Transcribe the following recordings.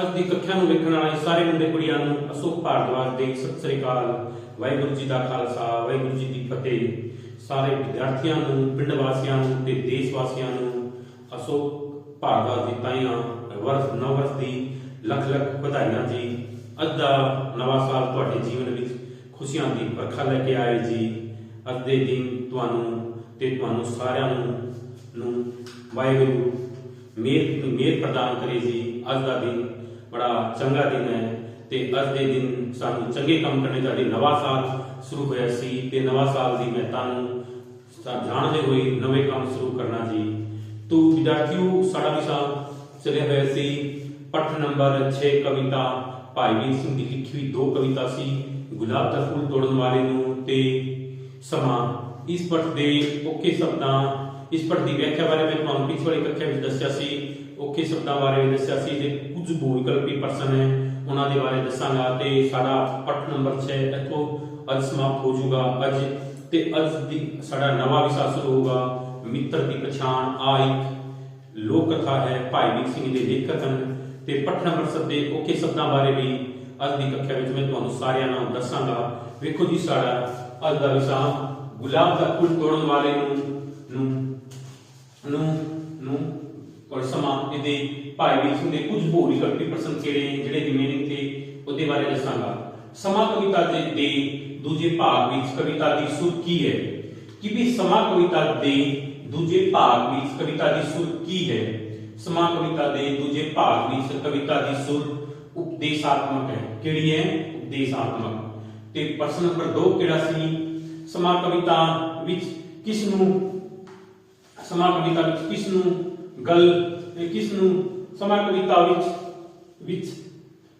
ਅੱਜ ਦੀ ਕੱਖਿਆ ਨੂੰ ਵੇਖਣ ਵਾਲੇ ਸਾਰੇ ਮੁੰਡੇ ਕੁੜੀਆਂ ਨੂੰ ਅਸ਼ੋਕ ਭਾਰਦਵਾਜ ਦੇ ਸਤਿ ਸ੍ਰੀ ਅਕਾਲ। ਵਾਹਿਗੁਰੂ ਜੀ ਦਾ ਖਾਲਸਾ, ਵਾਹਿਗੁਰੂ ਜੀ ਦੀ ਫਤਿਹ। ਸਾਰੇ ਵਿਦਿਆਰਥੀਆਂ ਨੂੰ, ਪਿੰਡ ਵਾਸੀਆਂ ਨੂੰ ਤੇ ਦੇਸ਼ ਵਾਸੀਆਂ ਨੂੰ ਅਸ਼ੋਕ ਭਾਰਦਵਾਜ ਦੀ ਤਾਈਆਂ ਵਰਸ ਨਵ ਦੀ ਲੱਖ ਲੱਖ ਵਧਾਈਆਂ ਜੀ। ਅੱਜ ਦਾ ਨਵਾਂ ਸਾਲ ਤੁਹਾਡੇ ਜੀਵਨ ਵਿੱਚ ਖੁਸ਼ੀਆਂ ਦੀ ਵਰਖਾ ਲੈ ਕੇ ਆਏ ਜੀ। ਅੱਜ ਦੇ ਦਿਨ ਤੁਹਾਨੂੰ ਤੇ ਤੁਹਾਨੂੰ ਸਾਰਿਆਂ ਨੂੰ ਨੂੰ ਵਾਹਿਗੁਰੂ ਮੇਰ ਮੇਰ ਪ੍ਰਦਾਨ ਕਰੇ ਜੀ। ਅੱਜ ਦਾ ਦਿਨ ਬੜਾ ਚੰਗਾ ਦਿਨ ਹੈ ਤੇ ਅੱਜ ਦੇ ਦਿਨ ਸਾਨੂੰ ਚੰਗੇ ਕੰਮ ਕਰਨੇ ਚਾਹੀਦੇ ਨਵਾਂ ਸਾਲ ਸ਼ੁਰੂ ਹੋਇਆ ਸੀ ਤੇ ਨਵਾਂ ਸਾਲ ਦੀ ਮੈਂ ਤੁਹਾਨੂੰ ਜਾਣਦੇ ਹੋਏ ਨਵੇਂ ਕੰਮ ਸ਼ੁਰੂ ਕਰਨਾ ਜੀ। ਤੋ ਵਿਦਿਆਰਥੀਓ ਸਾਡਾ ਵਿਸ਼ਾ ਚੱਲਿਆ ਹੋਇਆ ਸੀ? ਪੱਠ ਨੰਬਰ 6 ਕਵਿਤਾ, ਭਾਈ ਵੀਰ ਸਿੰਘ ਦੀ ਲਿਖੀ ਹੋਈ ਦੋ ਕਵਿਤਾ ਸੀ, ਗੁਲਾਬ ਦਾ ਫੁੱਲ ਤੋੜਨ ਵਾਲੇ ਨੂੰ ਤੇ ਸਮਾਂ। ਇਸ ਪੱਠ ਦੇ ਔਖੇ ਸ਼ਬਦਾਂ, ਇਸ ਪੱਠ ਦੀ ਵਿਆਖਿਆ ਬਾਰੇ ਮੈਂ ਤੁਹਾਨੂੰ ਪਿਛਲੀ ਕੱਖਿਆ ਵਿੱਚ ਦੱਸਿਆ ਸੀ। ਔਖੇ ਸ਼ਬਦਾਂ ਬਾਰੇ ਵੀ ਦੱਸਿਆ ਸੀ ਤੇ ਕੁਝ ਭੂਲਕਲਪੀ ਪਰਸਨ ਹੈ, ਉਹਨਾਂ ਦੇ ਬਾਰੇ ਦੱਸਾਂਗਾ ਤੇ ਸਾਡਾ ਪੱਠ ਨੰਬਰ 6 ਇੱਥੋਂ ਅੱਜ ਸਮਾਪਤ ਹੋ ਜਾਊਗਾ। ਅੱਜ ਤੇ ਅੱਜ ਦੀ ਸਾਡਾ ਨਵਾਂ ਵਿਸ਼ਾ ਸ਼ੁਰੂ ਹੋਊਗਾ, ਮਿੱਤਰ ਦੀ ਪਛਾਣ। ਆ ਇੱਕ ਲੋਕ ਕਥਾ ਹੈ ਭਾਈ ਵੀਰ ਸਿੰਘ ਦੇ ਲੇਖਕ ਹਨ ਤੇ ਪੱਠ ਨੰਬਰ 7 ਔਖੇ ਸ਼ਬਦਾਂ ਬਾਰੇ ਵੀ ਅੱਜ ਦੀ ਕੱਖਿਆ ਵਿੱਚ ਮੈਂ ਤੁਹਾਨੂੰ ਸਾਰਿਆਂ ਨੂੰ ਦੱਸਾਂਗਾ। ਵੇਖੋ ਜੀ ਸਾਡਾ ਅੱਜ ਦਾ ਵਿਸ਼ਾ, ਗੁਲਾਬ ਦਾ ਫੁੱਲ ਤੋੜਨ ਵਾਲੇ ਨੂੰ ਨੂੰ ਨੂੰ ਨੂੰ ਔਰ ਸਮਾਂ ਇਹਦੇ ਭਾਈ ਵੀਰ ਸਿੰਘ ਦੇ ਕੁਝ ਭੂਰੀ ਕਲਪੀ ਪ੍ਰਸੰਗ ਕਿਹੜੇ ਜਿਹੜੇ ਰਿਮੇਨਿੰਗ ਤੇ ਉਹਦੇ ਬਾਰੇ ਦੱਸਾਂਗਾ। ਸਮਾਂ ਕਵਿਤਾ ਦੇ ਦੇ ਦੂਜੇ ਭਾਗ ਵਿੱਚ ਕਵਿਤਾ ਦੀ ਸੁਰ ਕੀ ਹੈ? ਕਿ ਵੀ ਸਮਾਂ ਕਵਿਤਾ ਦੇ ਦੂਜੇ ਭਾਗ ਵਿੱਚ ਕਵਿਤਾ ਦੀ ਸੁਰ ਕੀ ਹੈ? ਸਮਾਂ ਕਵਿਤਾ ਦੇ ਦੂਜੇ ਭਾਗ ਵਿੱਚ ਕਵਿਤਾ ਦੀ ਸੁਰ ਉਪਦੇਸ਼ਾਤਮਕ ਹੈ। ਕਿਹੜੀ ਹੈ? ਉਪਦੇਸ਼ਾਤਮਕ। ਤੇ ਪ੍ਰਸ਼ਨ ਨੰਬਰ 2 ਕਿਹੜਾ ਸੀ? ਸਮਾ ਕਵਿਤਾ ਵਿੱਚ ਕਿਸ ਨੂੰ, ਸਮਾਂ ਕਵਿਤਾ ਵਿੱਚ ਕਿਸ ਨੂੰ ਗੱਲ ਕਿਸ ਨੂੰ ਸਮਾਂ ਕਵਿਤਾ ਵਿੱਚ ਵਿੱਚ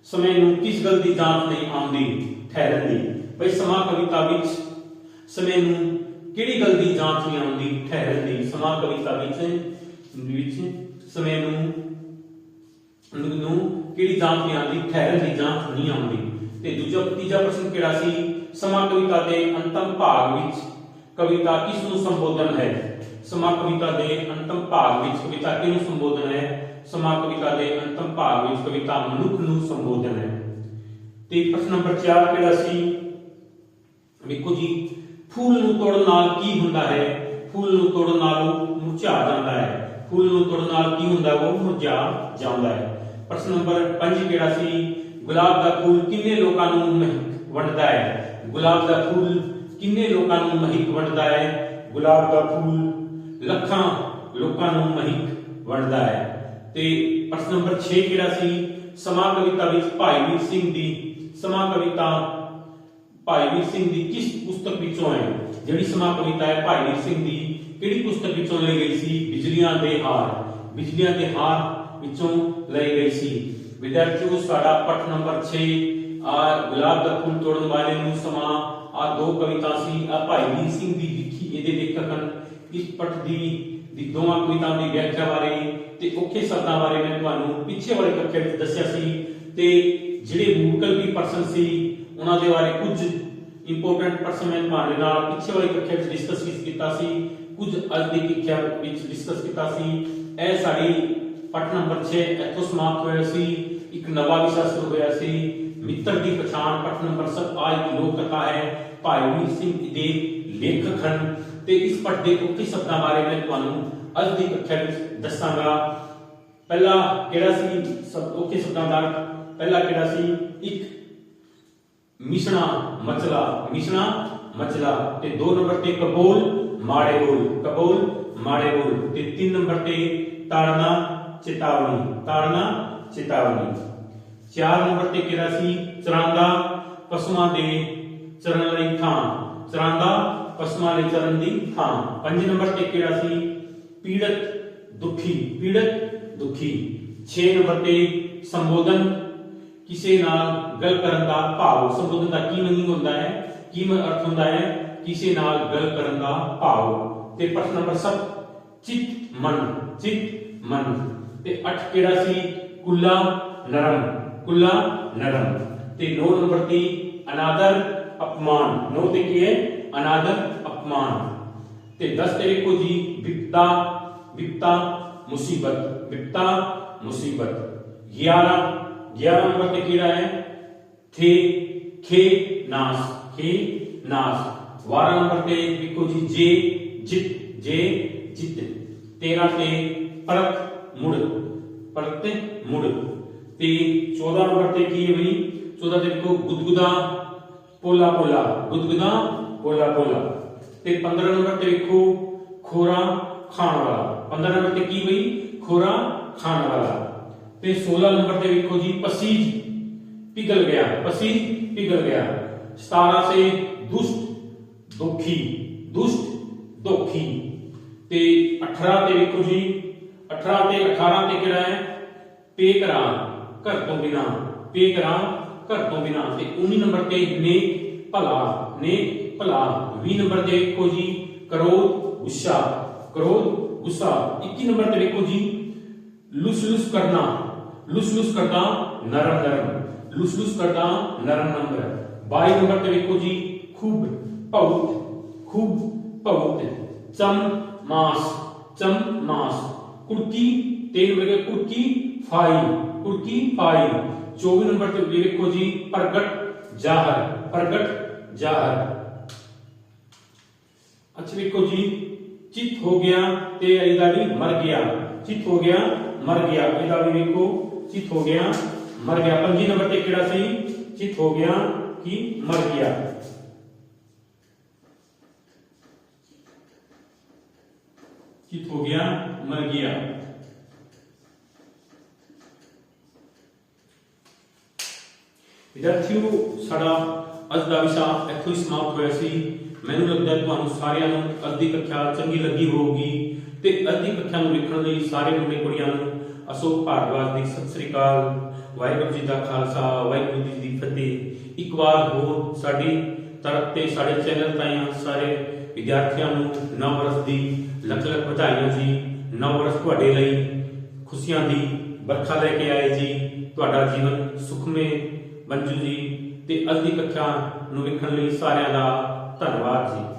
ਸਮੇਂ ਨੂੰ ਕਿਸ ਗੱਲ ਦੀ ਜਾਂਚ ਨਹੀਂ ਆਉਂਦੀ, ਠਹਿਰਦੀ। ਬਈ ਸਮਾਂ ਕਵਿਤਾ ਵਿੱਚ ਸਮੇਂ ਨੂੰ ਕਿਹੜੀ ਗੱਲ ਦੀ ਜਾਂਚ ਨਹੀਂ ਆਉਂਦੀ ਠਹਿਰਨ ਸਮਾਂ ਕਵਿਤਾ ਵਿੱਚ ਵਿੱਚ ਸਮੇਂ ਨੂੰ ਨੂੰ ਕਿਹੜੀ ਜਾਂਚ ਨਹੀਂ ਆਉਂਦੀ ਠਹਿਰਨ ਦੀ ਜਾਂਚ ਨਹੀਂ ਆਉਂਦੀ। ਤੇ ਦੂਜਾ, ਤੀਜਾ ਪ੍ਰਸ਼ਨ ਕਿਹੜਾ ਸੀ? ਸਮਾਂ ਕਵਿਤਾ ਦੇ ਅੰਤਮ ਭਾਗ ਵਿੱਚ ਕਵਿਤਾ ਕਿਸ ਨੂੰ ਸੰਬੋਧਨ ਹੈ? ਸਮਾਂ ਕਵਿਤਾ ਦੇ ਅੰਤਮ ਭਾਗ ਵਿੱਚ ਕਵਿਤਾ ਕਿਹਨੂੰ ਸੰਬੋਧਨ ਹੈ? ਸਮਾਂ ਕਵਿਤਾ ਦੇ ਅੰਤਮ ਭਾਗ ਵਿੱਚ ਕਵਿਤਾ ਮਨੁੱਖ ਨੂੰ ਸੰਬੋਧਨ ਹੈ। ਤੇ ਪ੍ਰਸ਼ਨ ਨੰਬਰ 4 ਕਿਹੜਾ ਸੀ? ਵੇਖੋ ਜੀ, ਫੁੱਲ ਨੂੰ ਤੋੜਨ ਨਾਲ ਕੀ ਹੁੰਦਾ ਹੈ? ਫੁੱਲ ਨੂੰ ਤੋੜਨ ਨਾਲ ਉਹ ਮੁਰਝਾ ਜਾਂਦਾ ਹੈ। ਫੁੱਲ ਨੂੰ ਤੋੜਨ ਨਾਲ ਕੀ ਹੁੰਦਾ? ਉਹ ਮੁਰਝਾ ਜਾਂਦਾ ਹੈ। ਪ੍ਰਸ਼ਨ ਨੰਬਰ 5 ਕਿਹੜਾ ਸੀ? ਗੁਲਾਬ ਦਾ ਫੁੱਲ ਕਿੰਨੇ ਲੋਕਾਂ ਨੂੰ ਮਹਿਕ ਵੰਡਦਾ ਹੈ? ਗੁਲਾਬ ਦਾ ਫੁੱਲ ਕਿੰਨੇ ਲੋਕਾਂ ਨੂੰ ਮਹਿਕ ਵੰਡਦਾ ਹੈ? ਗੁਲਾਬ ਦਾ ਫੁੱਲ ਲੱਖਾਂ ਲੋਕਾਂ ਨੂੰ ਮਹਿਕ ਵੰਡਦਾ ਹੈ। ਤੇ ਪ੍ਰਸ਼ਨ ਨੰਬਰ 6 ਕਿਹੜਾ ਸੀ? ਸਮਾਂ ਕਵਿਤਾ ਵਿੱਚ ਭਾਈ ਵੀਰ ਸਿੰਘ ਦੀ, ਸਮਾਂ ਕਵਿਤਾ ਭਾਈ ਵੀਰ ਸਿੰਘ ਦੀ ਕਿਸ ਪੁਸਤਕ ਵਿੱਚੋਂ ਹੈ? ਜਿਹੜੀ ਸਮਾਂ ਕਵਿਤਾ ਹੈ ਭਾਈ ਵੀਰ ਸਿੰਘ ਦੀ, ਕਿਹੜੀ ਪੁਸਤਕ ਵਿੱਚੋਂ ਲਈ ਗਈ ਸੀ? ਬਿਜਲੀਆਂ ਦੇ ਹਾਰ। ਬਿਜਲੀਆਂ ਦੇ ਹਾਰ ਵਿੱਚੋਂ ਲਈ ਗਈ ਸੀ। ਵਿਦਿਆਰਥੀਓ, ਸਾਡਾ ਪੱਠ ਨੰਬਰ 6 ਆ ਗੁਲਾਬ ਦਾ ਫੁੱਲ ਤੋੜਨ ਵਾਲੇ ਨੂੰ ਸਮਾਂ, ਆ ਦੋ ਕਵਿਤਾ ਸੀ, ਆ ਭਾਈ ਵੀਰ ਸਿੰਘ ਦੀ ਲਿਖੀ ਇਹਦੇ ਲੇਖਕ ਹਨ। ਇਸ ਪੱਠ ਦੀ ਦੋਵਾਂ ਕਵਿਤਾ ਦੀ ਵਿਆਖਿਆ ਬਾਰੇ ਤੇ ਔਖੇ ਸ਼ਬਦਾਂ ਬਾਰੇ ਮੈਂ ਤੁਹਾਨੂੰ ਪਿੱਛੇ ਵਾਲੇ ਕੱਖੇ ਵਿੱਚ ਦੱਸਿਆ ਸੀ ਤੇ ਜਿਹੜੇ ਮੂਕਲਪੀ ਪਰਸਨ ਸੀ, ਉਹਨਾਂ ਦੇ ਬਾਰੇ ਕੁਝ ਇੰਪੋਰਟੈਂਟ ਪਰਸਨ ਮੈਂ ਤੁਹਾਡੇ ਨਾਲ ਪਿੱਛੇ ਵਾਲੇ ਕੱਖੇ ਵਿੱਚ ਡਿਸਕਸ ਕੀਤਾ ਸੀ, ਕੁਝ ਅੱਜ ਦੀ ਕੱਖਿਆ ਵਿੱਚ ਡਿਸਕਸ ਕੀਤਾ ਸੀ। ਇਹ ਸਾਡੀ ਪੱਠ ਨੰਬਰ 6 ਇੱਥੋਂ ਸਮਾਪਤ ਹੋਇਆ ਸੀ, ਇੱਕ ਨਵਾਂ ਵਿਸ਼ਾ ਸ਼ੁਰੂ ਹੋਇਆ ਸੀ। ਮਿੱਤਰ ਦੀ ਪਛਾਣ ਪੱਠ ਨੰਬਰ 7 ਆ ਇੱਕ ਲੋਕ ਕਥਾ ਹੈ, ਭਾਈ ਵੀਰ ਸਿੰਘ ਦੇ ਲੇਖਕ ਹਨ। ਤੇ ਇਸ ਪੱਠ ਦੇ ਉੱਤੇ ਸ਼ਬਦਾਂ ਬਾਰੇ ਮੈਂ ਤੁਹਾਨੂੰ ਅੱਜ ਦੀ ਕੱਖਿਆ ਵਿੱਚ ਦੱਸਾਂਗਾ। ਪਹਿਲਾ ਕਿਹੜਾ ਸੀ? ਸਭ ਉੱਤੇ ਸ਼ਬਦਾਂ ਦਾ? ਪਹਿਲਾ ਕਿਹੜਾ ਸੀ? ਇੱਕ, ਮਿਸ਼ਣਾ, ਮਚਲਾ। ਮਿਸ਼ਣਾ, ਮਚਲਾ ਤੇ 2 ਨੰਬਰ ਤੇ ਕਬੂਲ, ਮਾੜੇ ਬੋਲ। ਕਬੂਲ, ਮਾੜੇ ਬੋਲ ਤੇ 3 ਨੰਬਰ ਤੇ ਤਾੜਨਾ, ਚੇਤਾਵਨੀ। ਤਾੜਨਾ, ਚੇਤਾਵਨੀ। 4 ਨੰਬਰ ਤੇ ਕਿਹੜਾ ਸੀ? ਚਰਾਂਦਾ, ਪਸ਼ੂਆਂ ਦੇ ਚਰਨ ਲਈ ਥਾਂ। ਚਰਾਂਦਾ ਪਸ਼ੂਆਂ ਲਈ ਚਰਨ ਦੀ ਥਾਂ। ਪੰਜ ਨੰਬਰ ਤੇ ਕਿਹੜਾ ਸੀ, ਪੀੜਤ ਦੁਖੀ ਪੀੜਤ ਦੁਖੀ। 6 ਨੰਬਰ ਤੇ ਸੰਬੋਧਨ, ਕਿਸੇ ਨਾਲ ਗੱਲ ਕਰਨ ਦਾ ਭਾਵ। ਸੰਬੋਧਨ ਦਾ ਕੀ ਮੀਨਿੰਗ ਹੁੰਦਾ ਹੈ? ਕੀ ਅਰਥ ਹੁੰਦਾ ਹੈ? ਕਿਸੇ ਨਾਲ ਗੱਲ ਕਰਨ ਦਾ ਭਾਵ। ਤੇ ਪ੍ਰਸ਼ਨ ਨੰਬਰ 7 ਚਿਤ, ਮਨ। ਚਿਤ, ਮਨ। ਤੇ 8 ਕਿਹੜਾ ਸੀ? ਕੁੱਲਾ, ਨਰਮ। ਕੁੱਲਾ, ਨਰਮ। ਤੇ 9 ਨੰਬਰ ਤੇ ਅਨਾਦਰ, ਅਪਮਾਨ। 9 ਤੇ ਕੀ ਹੈ? ਅਨਾਦਰ ਅਪਮਾਨ ਤੇ 10 ਤੇ ਵੇਖੋ ਜੀ ਵਿਪਤਾ ਵਿਪਤਾ ਮੁਸੀਬਤ ਵਿਪਤਾ ਮੁਸੀਬਤ 11 11 ਨੰਬਰ ਤੇ ਕਿਹੜਾ ਹੈ ਥੇ ਖੇ ਨਾਸ ਖੇ ਨਾਸ 12 ਨੰਬਰ ਤੇ ਲਿਖੋ ਜੀ ਜੇ ਜਿਤ ਜੇ ਜਿਤ 13 ਤੇ ਪਰਤ ਮੁੜ ਪਰਤ ਮੁੜ ਤੇ 14 ਨੰਬਰ ਤੇ ਕੀ ਹੈ ਬਈ 14 ਤੇ ਲਿਖੋ ਗੁਦਗੁਦਾ ਪੋਲਾ ਪੋਲਾ ਕੋਲਾ ਕੋਲਾ ਤੇ 15 ਨੰਬਰ ਤੇ ਲਿਖੋ ਖੋਰਾ ਖਾਣ ਵਾਲਾ। 15 ਨੰਬਰ ਤੇ ਕੀ ਬਈ? ਖੋਰਾ ਖਾਣ ਵਾਲਾ। ਤੇ 16 ਨੰਬਰ ਤੇ ਲਿਖੋ ਜੀ, ਪਸੀਜ ਪਿਗਲ ਗਿਆ। ਪਸੀਜ ਪਿਗਲ ਗਿਆ। 17 ਸੇ ਦੁਸ਼ਟ ਦੁਖੀ ਦੁਸ਼ਟ ਦੁਖੀ। ਤੇ 18 ਤੇ ਲਿਖੋ ਜੀ 18 ਤੇ 18 ਤੇ ਕਿਹੜਾ ਹੈ? ਪੇਕਰਾ ਘਰ ਤੋਂ ਬਿਨਾ। ਪੇਕਰਾ ਘਰ ਤੋਂ ਬਿਨਾ। ਤੇ 19 ਨੰਬਰ ਤੇ ਨੇ ਭਲਾ ਨੇ ਭਲਾ 20 ਨੰਬਰ ਤੇ ਵੇਖੋ ਜੀ ਕਰੋਧ ਗੁੱਸਾ ਕਰੋਧ ਗੁੱਸਾ 21 ਨੰਬਰ ਤੇ ਵੇਖੋ ਜੀ ਲੁਸ ਲੁਸ ਕਰਨਾ ਲੁਸ ਲੁਸ ਕਰਨਾ ਨਰਮ ਨਰਮ ਲੁਸ ਲੁਸ ਕਰਨਾ ਨਰਮ ਨੰਬਰ 22 ਨੰਬਰ ਤੇ ਵੇਖੋ ਜੀ ਖੂਬ ਬਹੁਤ ਖੂਬ ਬਹੁਤ ਚਮ ਮਾਸ ਚਮ ਮਾਸ ਕੁੜਕੀ ਤੇਲ ਵਗੇ ਕੁੜਕੀ ਫਾਈ ਕੁੜਕੀ ਫਾਈ 24 ਨੰਬਰ ਤੇ ਵੇਖੋ ਜੀ ਪ੍ਰਗਟ ਜ਼ਾਹਰ ਪ੍ਰਗਟ ਜ਼ਾਹਰ ਅੱਛਾ ਵੇਖੋ ਜੀ, ਚਿਤ ਹੋ ਗਿਆ ਤੇ ਇਹਦਾ ਵੀ ਮਰ ਗਿਆ। ਚਿਤ ਹੋ ਗਿਆ, ਮਰ ਗਿਆ। ਇਹਦਾ ਵੀ ਵੇਖੋ, ਚਿਤ ਹੋ ਗਿਆ, ਮਰ ਗਿਆ। ਪੰਜੀ ਨੰਬਰ ਤੇ ਕਿਹੜਾ ਸਹੀ ਚਿਤ ਹੋ ਗਿਆ ਕਿ ਮਰ ਗਿਆ। ਚਿਤ ਹੋ ਗਿਆ, ਮਰ ਗਿਆ। ਵਿਦਿਆਰਥੀਓ, ਸਾਡਾ ਅੱਜ ਦਾ ਵਿਸ਼ਾ ਇੱਥੋਂ ਹੀ ਸਮਾਪਤ ਹੋਇਆ ਸੀ। ਮੈਨੂੰ ਲੱਗਦਾ ਤੁਹਾਨੂੰ ਸਾਰਿਆਂ ਨੂੰ ਅੱਧੀ ਕੱਖਿਆ ਚੰਗੀ ਲੱਗੀ ਹੋਊਗੀ ਤੇ ਅੱਧੀ ਕੱਖਿਆ ਨੂੰ ਵੇਖਣ ਲਈ ਸਾਰੇ ਮੁੰਡੇ ਕੁੜੀਆਂ ਨੂੰ ਅਸ਼ੋਕ ਭਾਰਦਵਾਜ ਦੀ ਸਤਿ ਸ੍ਰੀ ਅਕਾਲ, ਵਾਹਿਗੁਰੂ ਜੀ ਦਾ ਖਾਲਸਾ, ਵਾਹਿਗੁਰੂ ਜੀ ਦੀ ਫਤਿਹ। ਇੱਕ ਵਾਰ ਹੋਰ ਸਾਡੀ ਤਰਫ ਤੇ ਸਾਡੇ ਚੈਨਲ ਤਾਈਆਂ, ਸਾਰੇ ਵਿਦਿਆਰਥੀਆਂ ਨੂੰ ਨਵ ਵਰਸ ਦੀ ਲੱਖ ਲੱਖ ਵਧਾਈਆਂ ਜੀ। ਨਵ ਵਰਸ ਤੁਹਾਡੇ ਲਈ ਖੁਸ਼ੀਆਂ ਦੀ ਵਰਖਾ ਲੈ ਕੇ ਆਏ ਜੀ। ਤੁਹਾਡਾ ਜੀਵਨ ਸੁਖਮੇ ਮੰਜੂ ਜੀ ਤੇ ਅੱਜ ਦੀ ਕਥਾ ਨੂੰ ਵੇਖਣ ਲਈ ਸਾਰਿਆਂ ਦਾ ਧੰਨਵਾਦ ਜੀ